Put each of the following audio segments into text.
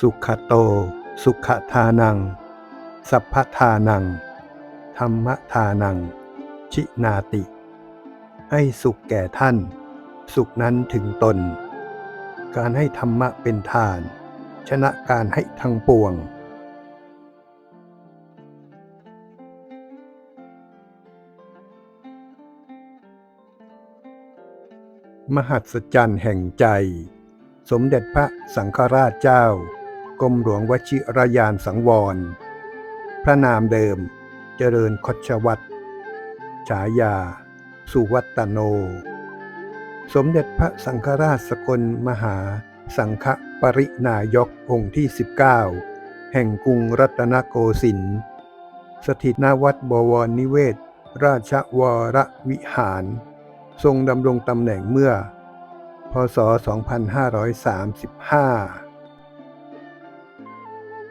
สุขโต สุขทานัง สัพพทานัง ธรรมทานัง ชินาติ ให้สุขแก่ท่าน สุขนั้นถึงตน การให้ธรรมะเป็นทาน ชนะการให้ทั้งปวงมหัศจรรย์แห่งใจ สมเด็จพระสังฆราชเจ้า กรมหลวงวชิรยานสังวร พระนามเดิม เจริญคชวัตรฉายา สุวัตโน สมเด็จพระสังฆราชสกลมหาสังฆปรินายกองค์ที่ 19 แห่งกรุงรัตนโกสินทร์สถิตณวัดบวรนิเวศ ราชวรวิหาร ทรงดำรงตำแหน่งเมื่อ พศ 2535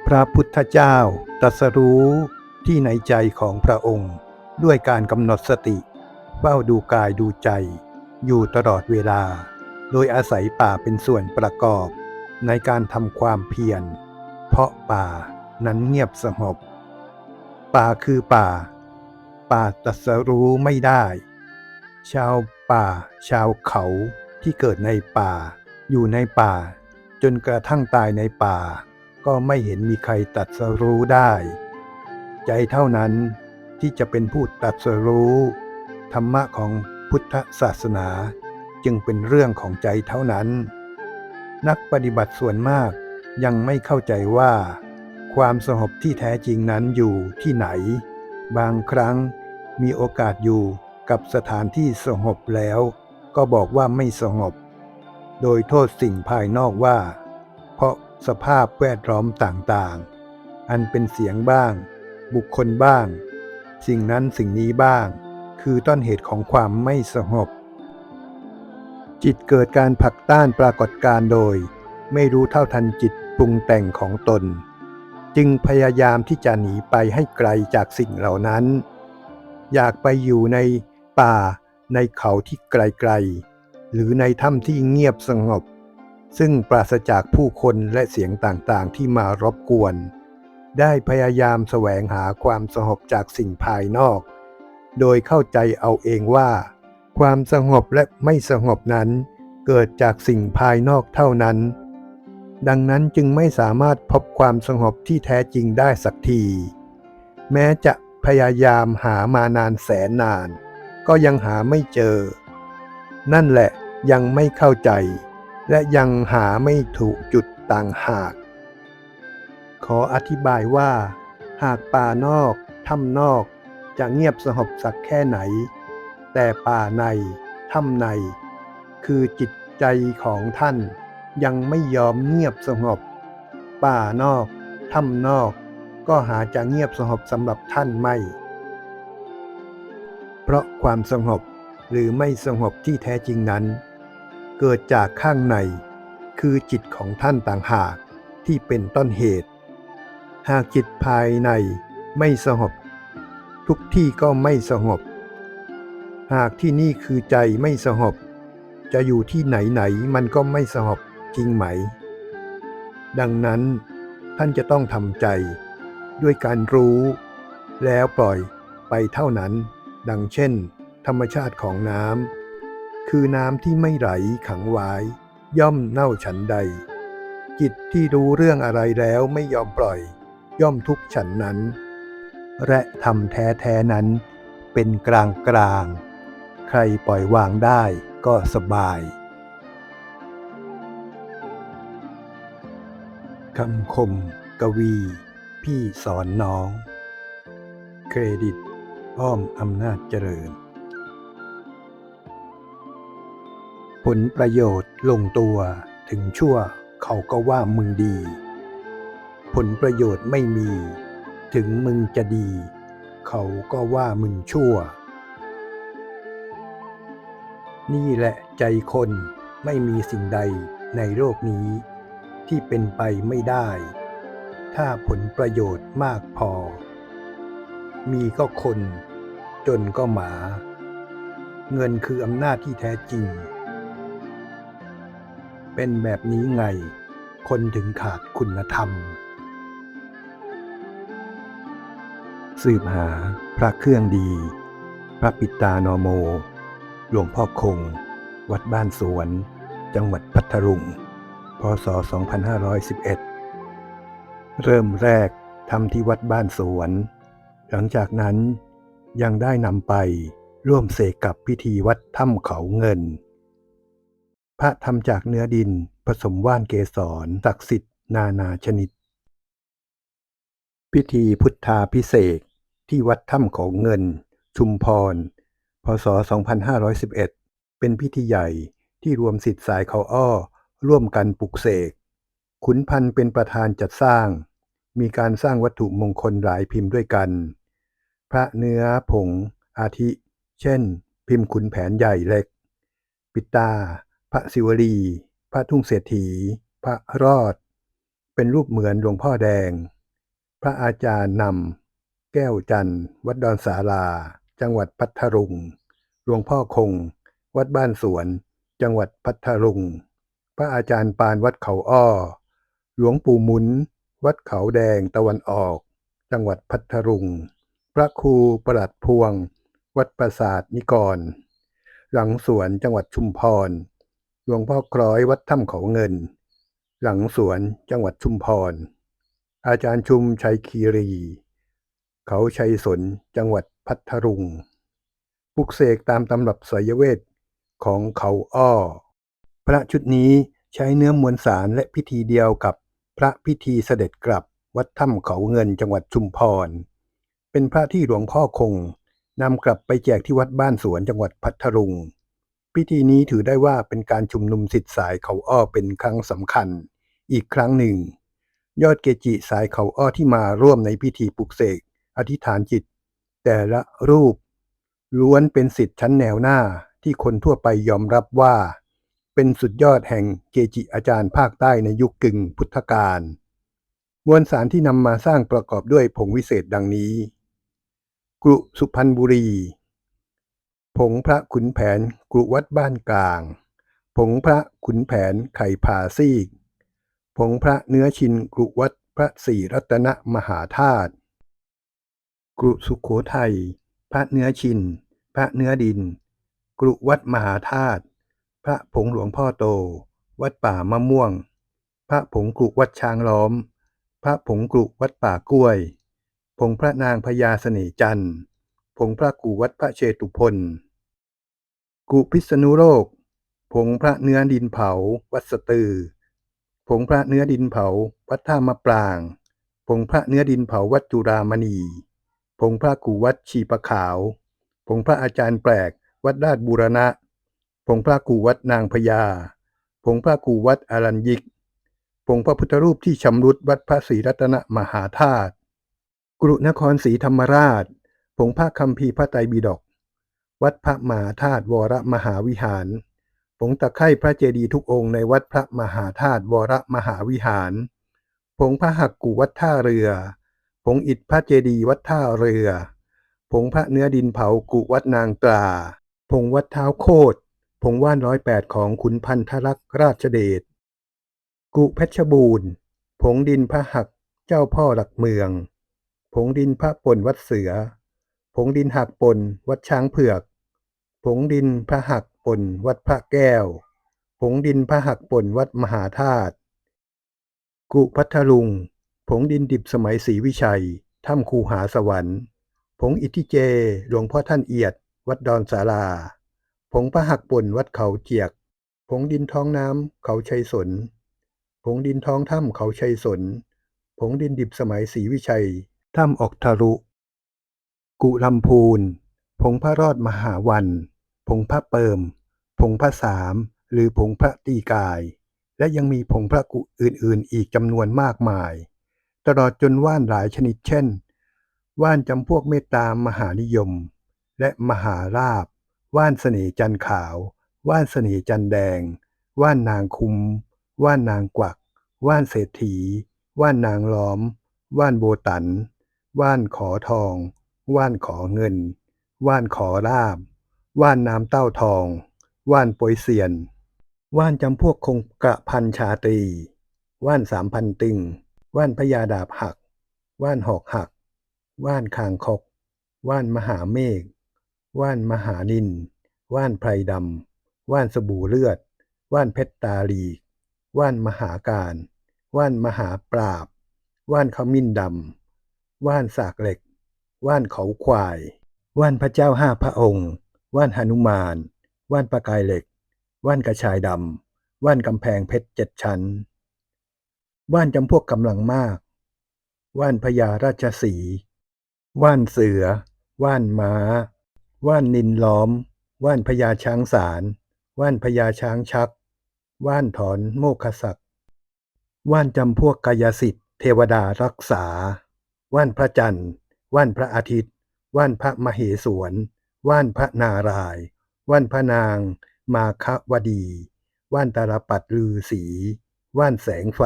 พระพุทธเจ้าตรัสรู้ที่ในใจของพระองค์ ด้วยการกำหนดสติเฝ้าดูกายดูใจ อยู่ตลอดเวลา โดยอาศัยป่าเป็นส่วนประกอบ ในการทำความเพียร เพราะป่านั้นเงียบสงบป่าคือป่า ป่าตรัสรู้ไม่ได้ ชาวป่า ชาวเขาที่เกิดในป่า อยู่ในป่า จนกระทั่งตายในป่า ก็ไม่เห็นมีใครตรัสรู้ได้ ใจเท่านั้นที่จะเป็นผู้ตรัสรู้ ธรรมะของพุทธศาสนาจึงเป็นเรื่องของใจเท่านั้น นักปฏิบัติส่วนมากยังไม่เข้าใจว่า ความสงบที่แท้จริงนั้นอยู่ที่ไหน บางครั้งมีโอกาสอยู่กับสถานที่สงบแล้ว ก็บอกว่าไม่สงบ โดยโทษสิ่งภายนอกว่า เพราะ สภาพแวดล้อมต่างๆ อันเป็นเสียงบ้าง บุคคลบ้าง สิ่งนั้นสิ่งนี้บ้าง คือต้นเหตุของความไม่สงบ จิตเกิดการผลักต้านปรากฏการโดย ไม่รู้เท่าทันจิตปรุงแต่งของตน จึงพยายามที่จะหนีไปให้ไกลจากสิ่งเหล่านั้น อยากไปอยู่ในป่าในเขาที่ไกลๆ หรือในถ้ำที่เงียบสงบ ซึ่งปราศจากผู้คนและเสียงต่างๆ ที่มารบกวน ได้พยายามแสวงหาความสงบจากสิ่งภายนอก โดยเข้าใจเอาเองว่า ความสงบและไม่สงบนั้น เกิดจากสิ่งภายนอกเท่านั้น ดังนั้นจึงไม่สามารถพบความสงบที่แท้จริงได้สักที แม้จะพยายามหามานานแสนนาน ก็ยังหาไม่เจอ นั่นแหละยังไม่เข้าใจ และยังหาไม่ถูกจุดต่างหาก ขออธิบายว่า หากป่านอกถ้ำนอกจะเงียบสงบสักแค่ไหน แต่ป่าในถ้ำใน คือจิตใจของท่านยังไม่ยอมเงียบสงบ ป่านอกถ้ำนอก ก็หาจะเงียบสงบสำหรับท่านไม่ เพราะความสงบหรือไม่สงบที่แท้จริงนั้น เกิดจากข้างใน คือจิตของท่านต่างหากที่เป็นต้นเหตุ หากจิตภายในไม่สงบ ทุกที่ก็ไม่สงบ หากที่นี่คือใจไม่สงบ จะอยู่ที่ไหนไหนมันก็ไม่สงบจริงไหม ดังนั้นท่านจะต้องทำใจด้วยการรู้ แล้วปล่อยไปเท่านั้น ดังเช่น ธรรมชาติของน้ำ คือน้ำที่ไม่ไหลขังไว้ ย่อมเน่าฉันใด จิตที่รู้เรื่องอะไรแล้วไม่ยอมปล่อย ย่อมทุกฉันนั้น และทำแท้แท้นั้น เป็นกลางกลาง ใครปล่อยวางได้ก็สบายคำคม กวี พี่สอนน้อง เครดิต อ้อมอำนาจเจริญ ผลประโยชน์ลงตัวถึงชั่วเขาก็ว่ามึงดี ผลประโยชน์ไม่มี ถึงมึงจะดี เขาก็ว่ามึงชั่ว นี่แหละใจคนไม่มีสิ่งใดในโลกนี้ ที่เป็นไปไม่ได้ ถ้าผลประโยชน์มากพอ มีก็คน จนก็หมา เงินคืออำนาจที่แท้จริง เป็นแบบนี้ไง คนถึงขาดคุณธรรม สืบหาพระเครื่องดี พระปิตานอโม หลวงพ่อคง วัดบ้านสวน จังหวัดพัทลุง พศ 2511 เริ่มแรกทำที่วัดบ้านสวน หลังจากนั้นยังได้นำไปร่วมเสกกับพิธีวัดถ้ำเขาเงิน ระทำจากเนื้อดิน ผสมว่านเกสรศักดิ์สิทธิ์นานาชนิด พิธีพุทธาพิเศษที่วัดถ้ำเขาเงิน ชุมพร พศ 2511 เป็นพิธีใหญ่ที่รวมสิทธิ์สายเขาอ้อ ร่วมกันปลุกเสก ขุนพันธ์เป็นประธานจัดสร้าง มีการสร้างวัตถุมงคลหลายพิมพ์ด้วยกัน พระเนื้อผงอาทิ เช่น พิมพ์ขุนแผนใหญ่เล็ก ปิตา พระศิวลี พระทุ่งเศรษฐี พระรอด เป็นรูปเหมือนหลวงพ่อแดง พระอาจารย์นำ แก้วจันทร์ วัดดอนสาลา จังหวัดพัทลุง หลวงพ่อคง วัดบ้านสวน จังหวัดพัทลุง พระอาจารย์ปานวัดเขาอ้อ หลวงปู่มุน วัดเขาแดงตะวันออก จังหวัดพัทลุง พระครูประหลัดพวง วัดปราสาทนิกร หลังสวนจังหวัดชุมพร หลวงพ่อคล้อยวัดถ้ำเขาเงิน หลังสวนจังหวัดชุมพร อาจารย์ชุมชัยคีรี เขาชัยสนจังหวัดพัทลุงปลุกเสกตามตำรับไสยเวทของเขาอ้อ พระชุดนี้ใช้เนื้อมวลสารและพิธีเดียวกับพระพิธีเสด็จกลับวัดถ้ำเขาเงินจังหวัดชุมพร เป็นพระที่หลวงพ่อคงนำกลับไปแจกที่วัดบ้านสวนจังหวัดพัทลุง พิธีนี้ถือได้ว่าเป็นการชุมนุมสิทธิสายเขาอ้อเป็นครั้งสำคัญ อีกครั้งหนึ่ง ยอดเกจิสายเขาอ้อที่มาร่วมในพิธีปลุกเสกอธิษฐานจิต แต่ละรูป ล้วนเป็นสิทธิ์ชั้นแนวหน้าที่คนทั่วไปยอมรับว่า เป็นสุดยอดแห่งเกจิอาจารย์ภาคใต้ในยุคกึ่งพุทธกาลมวลสารที่นำมาสร้างประกอบด้วยผงวิเศษดังนี้ กรุสุพรรณบุรี ผงพระขุนแผนกรุวัดบ้านกลาง ผงพระขุนแผนไข่ผาซีก ผงพระเนื้อชินกรุวัดพระศรีรัตนมหาธาตุกรุสุขโขทัย พระเนื้อชิน พระเนื้อดิน กรุวัดมหาธาตุ พระผงหลวงพ่อโต วัดป่ามะม่วง พระผงกรุวัดช้างล้อม พระผงกรุวัดป่ากล้วย ผงพระนางพญาเสน่จันทร์ ผงพระกูวัดพระเชตุพนกุพิษณุโลก ผงพระเนื้อดินเผา วัดสตือ ผงพระเนื้อดินเผา วัดท่ามะปราง ผงพระเนื้อดินเผาวัดจุรามณี ผงพระกูวัดชีประขาว ผงพระอาจารย์แปลก วัดราชบูรณะ ผงพระกูวัดนางพญา ผงพระกูวัดอารัญยิก ผงพระพุทธรูปที่ชำรุดวัดพระศรีรัตนมหาธาตุกรุนครศรีธรรมราช ผงพระคัมภีพระไตรปิฎกวัดพระมหาธาตุวรมหาวิหาร ผงตะไคร่พระเจดีย์ทุกองค์ในวัดพระมหาธาตุวรมหาวิหาร ผงพระหักกูวัดท่าเรือ ผงอิฐพระเจดีย์วัดท่าเรือ ผงพระเนื้อดินเผากุวัดนางตราผงวัดเท้าโคดผงว่านร้อยแปดของขุนพันธรักษ์ราชเดช กุเพชรบูรณ์ ผงดินพระหักเจ้าพ่อหลักเมือง ผงดินพระปนวัดเสือ ผงดินหักปนวัดช้างเผือก ผงดินพระหักปนวัดพระแก้ว ผงดินพระหักปนวัดมหาธาตุกุพัทลุง ผงดินดิบสมัยศรีวิชัย ถ้ำคูหาสวรรค์ ผงอิทิเจ หลวงพ่อท่านเอียด วัดดอนสาราผงพระหักป่นวัดเขาเจียก ผงดินท้องน้ำเขาชัยสน ผงดินท้องถ้ำเขาชัยสน ผงดินดิบสมัยศรีวิชัย ถ้ำออกทารุ กุลำพูน ผงพระรอดมหาวัน ผงพระเปิม ผงพระสาม หรือผงพระตีกาย และยังมีผงพระกุอื่นๆ อีกจำนวนมากมาย ตลอดจนว่านหลายชนิดเช่น ว่านจำพวกเมตตามหานิยม และมหาราบ ว่านเสน่จันขาว ว่านเสน่จันแดง ว่านนางคุม ว่านนางกวัก ว่านเศรษฐี ว่านนางล้อม ว่านโบตัน ว่านขอทอง ว่านขอเงิน ว่านขอลาบ ว่านน้ำเต้าทอง ว่านโปยเซียน ว่านจำพวกคงกระพันชาตรี ว่านสามพันตึงว่านพญาดาบหัก ว่านหอกหัก ว่านคางคก ว่านมหาเมฆ ว่านมหานิน ว่านไพรดำ ว่านสบู่เลือด ว่านเพชรตาลี ว่านมหาการ ว่านมหาปราบ ว่านขมิ้นดำ ว่านสากเหล็ก ว่านเขาควาย ว่านพระเจ้าห้าพระองค์ ว่านหนุมาน ว่านประกายเหล็ก ว่านกระชายดำ ว่านกำแพงเพชรเจ็ดชั้น ว่านจำพวกกำลังมาก ว่านพญาราชสี ว่านเสือ ว่านม้า ว่านนินล้อม ว่านพญาช้างสาร ว่านพญาช้างชัก ว่านถอนโมคศักดิ์ว่านจำพวกกายสิทธิ์เทวดารักษา ว่านพระจันทร์ ว่านพระอาทิตย์ ว่านพระมเหสวน ว่านพระนาราย ว่านพระนาง มาควดี ว่านตาลปัดลือสี ว่านแสงไฟ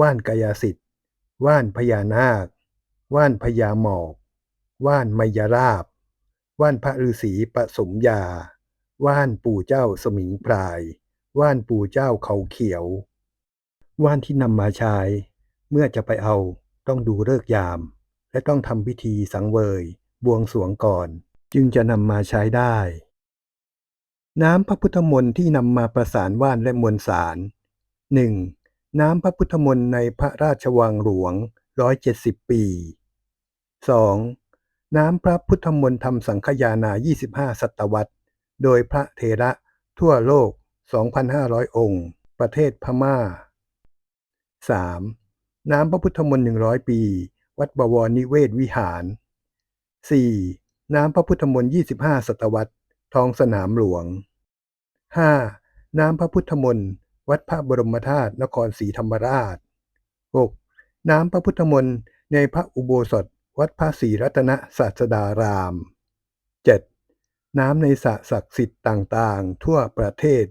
ว่านกายสิทธิ์ ว่านพญานาค ว่านพญาหมอก ว่านมยราบ ว่านพระฤาษีปสมยา ว่านปู่เจ้าสมิงพราย ว่านปู่เจ้าเขาเขียว ว่านที่นำมาใช้ เมื่อจะไปเอาต้องดูเลิกยาม และต้องทำพิธีสังเวย บวงสรวงก่อน จึงจะนำมาใช้ได้ น้ำพระพุทธมนต์ที่นำมาประสานว่านและมวลสาร 1. น้ำพระพุทธมนต์ในพระราชวังหลวง 170 ปี 2. น้ำพระพุทธมนต์ทำสังฆยานา 25 ศตวรรษ โดยพระเถระทั่วโลก 2,500 องค์ ประเทศพม่า 3. น้ำพระพุทธมนต์100 ปี วัดบวรนิเวศวิหาร 4. น้ำพระพุทธมนต์25 ศตวรรษ ท้องสนามหลวง 5. น้ำพระพุทธมนต์วัดพระบรมธาตุนครศรีธรรมราช 6. น้ำพระพุทธมนต์ในพระอุโบสถ วัดพระศรีรัตนศาสดาราม 7. น้ำในสระศักดิ์สิทธิ์ต่างๆ ทั่วประเทศ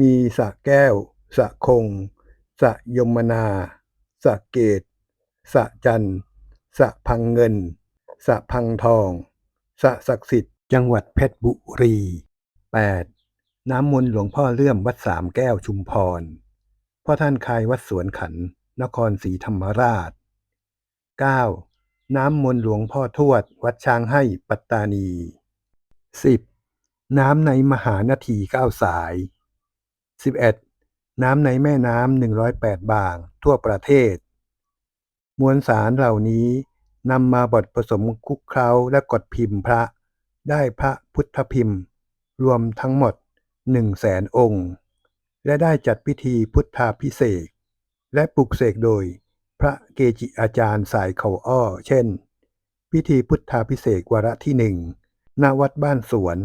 มีสระแก้ว สระคง สระยมนา สระเกตสระจันทร์ สะพังเงิน สะพังทอง สะศักดิ์สิทธิ์ จังหวัดเพชรบุรี 8. น้ำมนต์หลวงพ่อเลื่อมวัดสามแก้วชุมพร พ่อท่านคายวัดสวนขัน นครศรีธรรมราช 9. น้ำมนต์หลวงพ่อทวด วัดช้างให้ปัตตานี 10. น้ำในมหานาทีเก้าสาย 11. น้ำในแม่น้ำ108 บาง ทั่วประเทศ มวลสารเหล่านี้นำมาบดผสมคลุกเคล้าและกดพิมพ์พระ ได้พระพุทธพิมพ์ รวมทั้งหมด1 0 0 0 0แสนองค์ และได้จัดพิธีพุทธาพิเศษและปลุกเสกโดยพระเกจิอาจารย์สายเขาอ้อ เช่น พิธีพุทธาพิเศษวาระที่หนึ่งณวัดบ้านสวน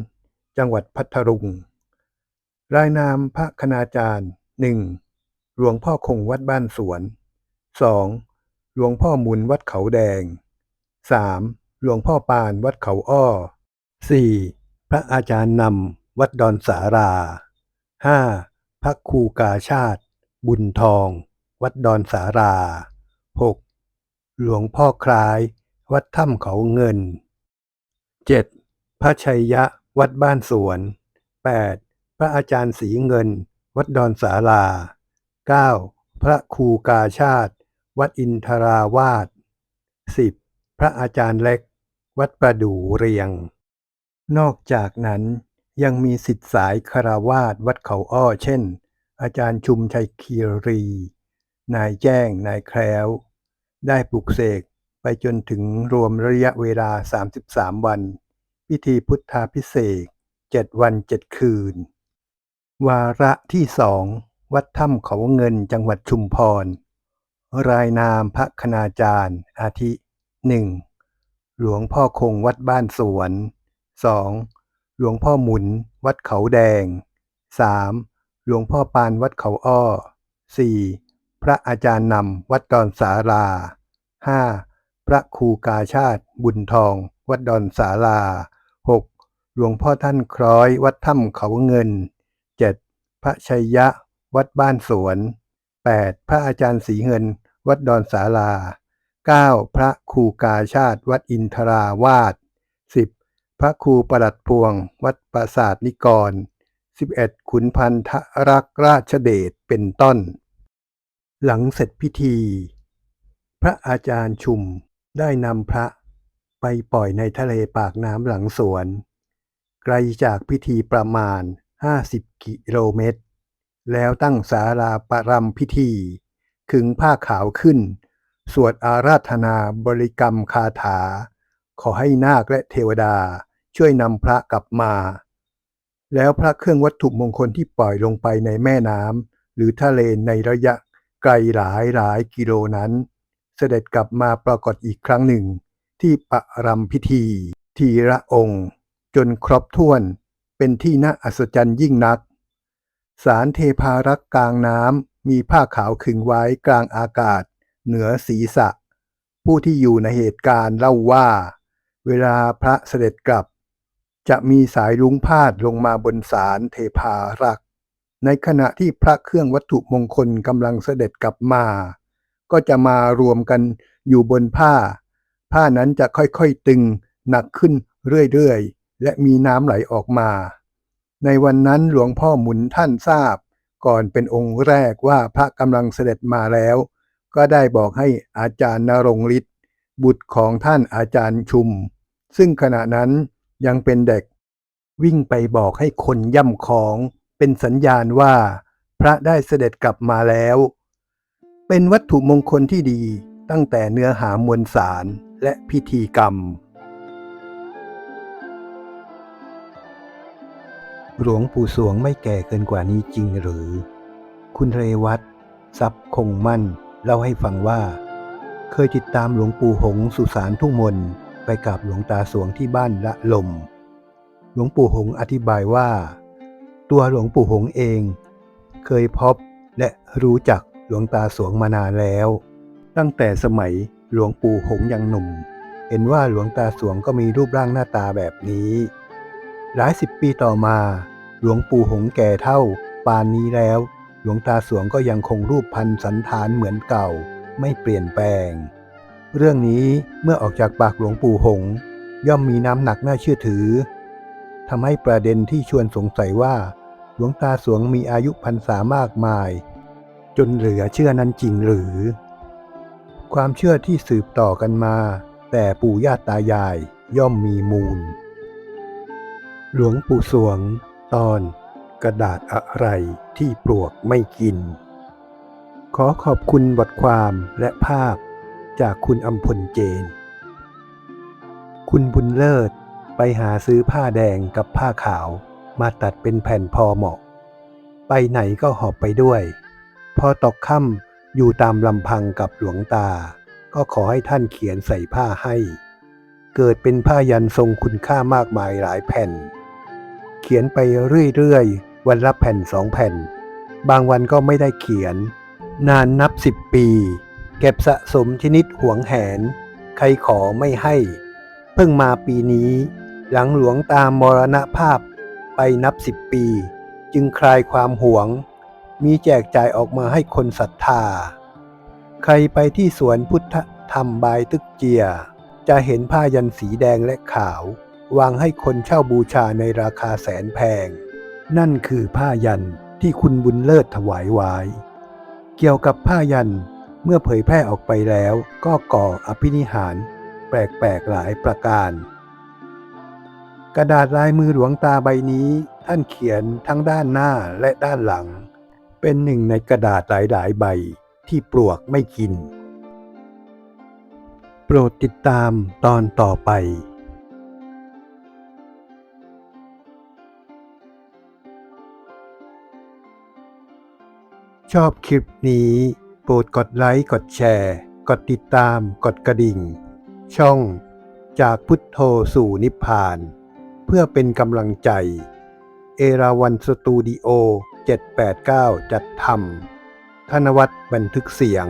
จังหวัดพัทลุง รายนามพระคณาจารย์ 1. หลวงพ่อคงวัดบ้านสวน 2. หลวงพ่อหมุนวัดเขาแดง 3. หลวงพ่อปานวัดเขาอ้อ 4. พระอาจารย์นำวัดดอนสารา 5. พระครูกาชาติ บุญทอง วัดดอนสารา 6. หลวงพ่อคล้าย วัดถ้ำเขาเงิน 7. พระชัยยะวัดบ้านสวน 8. พระอาจารย์สีเงิน วัดดอนสารา 9. พระครูกาชาติ วัดอินทราวาส 10. พระอาจารย์เล็ก วัดประดู่เรียง นอกจากนั้นยังมีสิทธิสายคารวาสวัดเขาอ้อเช่น อาจารย์ชุมชัยคีรี นายแจ้งนายแคล้ว ได้ปลุกเสกไปจนถึงรวมระยะเวลา 33 วัน พิธีพุทธาพิเศษก7วัน7คืน วาระที่สองวัดถ้ำเขาเงินจังหวัดชุมพร รายนามพระคณาจารย์ อาทิ 1. หลวงพ่อคงวัดบ้านสวน 2. หลวงพ่อหมุนวัดเขาแดง 3. หลวงพ่อปานวัดเขาอ้อ 4. พระอาจารย์นำวัดดอนสารา 5. พระครูกาชาติบุญทอง วัดดอนสารา 6. หลวงพ่อท่านคล้อยวัดถ้ำเขาเงิน 7. พระชัยยะ วัดบ้านสวน 8. พระอาจารย์สีเงิน วัดดอนสารา 9. พระครูกาชาติ วัดอินทราวาส 10. พระครูประหลัดพวง วัดปราสาทนิกร 11. ขุนพันธรักราชเดชเป็นต้น หลังเสร็จพิธี พระอาจารย์ชุมได้นำพระไปปล่อยในทะเลปากน้ำหลังสวน ไกลจากพิธีประมาณ 50 กิโลเมตร แล้วตั้งศาลาประรำพิธี ขึงผ้าขาวขึ้น สวดอาราธนาบริกรรมคาถา ขอให้นาคและเทวดาช่วยนำพระกลับมา แล้วพระเครื่องวัตถุมงคลที่ปล่อยลงไปในแม่น้ำหรือทะเลในระยะไกลหลายหลายกิโลนั้น เสด็จกลับมาปรากฏอีกครั้งหนึ่ง ที่ปรำพิธี ทีละองค์ จนครบถ้วนเป็นที่น่าอัศจรรย์ยิ่งนัก สารเทพารักษ์กลางน้ำ มีผ้าขาวขึงไว้กลางอากาศ เหนือศีรษะ ผู้ที่อยู่ในเหตุการณ์เล่าว่า เวลาพระเสด็จกลับ จะมีสายรุ้งพาดลงมาบนสารเทพารัก ในขณะที่พระเครื่องวัตถุมงคลกำลังเสด็จกลับมา ก็จะมารวมกันอยู่บนผ้า ผ้านั้นจะค่อยๆตึงหนักขึ้นเรื่อยๆ และมีน้ำไหลออกมา ในวันนั้นหลวงพ่อหมุนท่านทราบ ก่อนเป็นองค์แรกว่าพระกำลังเสด็จมาแล้ว ก็ได้บอกให้อาจารย์นรงฤทธิ์บุตรของท่านอาจารย์ชุม ซึ่งขณะนั้นยังเป็นเด็ก วิ่งไปบอกให้คนย่ำของเป็นสัญญาณว่า พระได้เสด็จกลับมาแล้ว เป็นวัตถุมงคลที่ดีตั้งแต่เนื้อหามวลสารและพิธีกรรม หลวงปู่สวงไม่แก่เกินกว่านี้จริงหรือ คุณเรวัตทรัพย์คงมั่น เล่าให้ฟังว่า เคยติดตามหลวงปู่หงสุสานทุ่งมนไปกับหลวงตาสวงที่บ้านละลม หลวงปู่หงอธิบายว่า ตัวหลวงปู่หงเอง เคยพบและรู้จักหลวงตาสวงมานานแล้ว ตั้งแต่สมัยหลวงปู่หงยังหนุ่ม เห็นว่าหลวงตาสวงก็มีรูปร่างหน้าตาแบบนี้ หลายสิบปีต่อมา หลวงปู่หงแก่เท่า ปานนี้แล้ว หลวงตาสวงก็ยังคงรูปพันสันฐานเหมือนเก่า ไม่เปลี่ยนแปลง เรื่องนี้เมื่อออกจากปากหลวงปู่หง ย่อมมีน้ำหนักน่าเชื่อถือทำให้ประเด็นที่ชวนสงสัยว่า หลวงตาสวงมีอายุพรรษามากมาย จนเหลือเชื่อนั้นจริงหรือ ความเชื่อที่สืบต่อกันมา แต่ปู่ย่าตายายย่อมมีมูล หลวงปู่สวง ตอน กระดาษอะไรที่ปลวกไม่กิน ขอขอบคุณบทความและภาพจากคุณอำพลเจน คุณบุญเลิศไปหาซื้อผ้าแดงกับผ้าขาวมาตัดเป็นแผ่นพอเหมาะ ไปไหนก็หอบไปด้วย พอตกค่ำอยู่ตามลำพังกับหลวงตา ก็ขอให้ท่านเขียนใส่ผ้าให้ เกิดเป็นผ้ายันทรงคุณค่ามากมายหลายแผ่น เขียนไปเรื่อยๆ วันละแผ่นสองแผ่น บางวันก็ไม่ได้เขียน นานนับสิบปี เก็บสะสมชนิดหวงแหน ใครขอไม่ให้ เพิ่งมาปีนี้ หลังหลวงตามมรณภาพไปนับสิบปี จึงคลายความหวง มีแจกจ่ายออกมาให้คนศรัทธา ใครไปที่สวนพุทธธรรมบายตึกเจีย จะเห็นผ้ายันสีแดงและขาว วางให้คนเช่าบูชาในราคาแสนแพง นั่นคือผ้ายันที่คุณบุญเลิศถวายไว้ เกี่ยวกับผ้ายันเมื่อเผยแพร่ออกไปแล้วก็ก่ออภินิหาร แปลกๆหลายประการ กระดาษลายมือหลวงตาใบนี้ท่านเขียนทั้งด้านหน้าและด้านหลัง เป็นหนึ่งในกระดาษหลายๆใบที่ปลวกไม่กิน โปรดติดตามตอนต่อไป ชอบคลิปนี้ โปรดกดไลค์ กดแชร์ กดติดตาม กดกระดิ่ง ช่องจากพุทโธสู่นิพพาน เพื่อเป็นกำลังใจ เอราวันสตูดิโอ 789 จัดทำธนวัฒน์บันทึกเสียง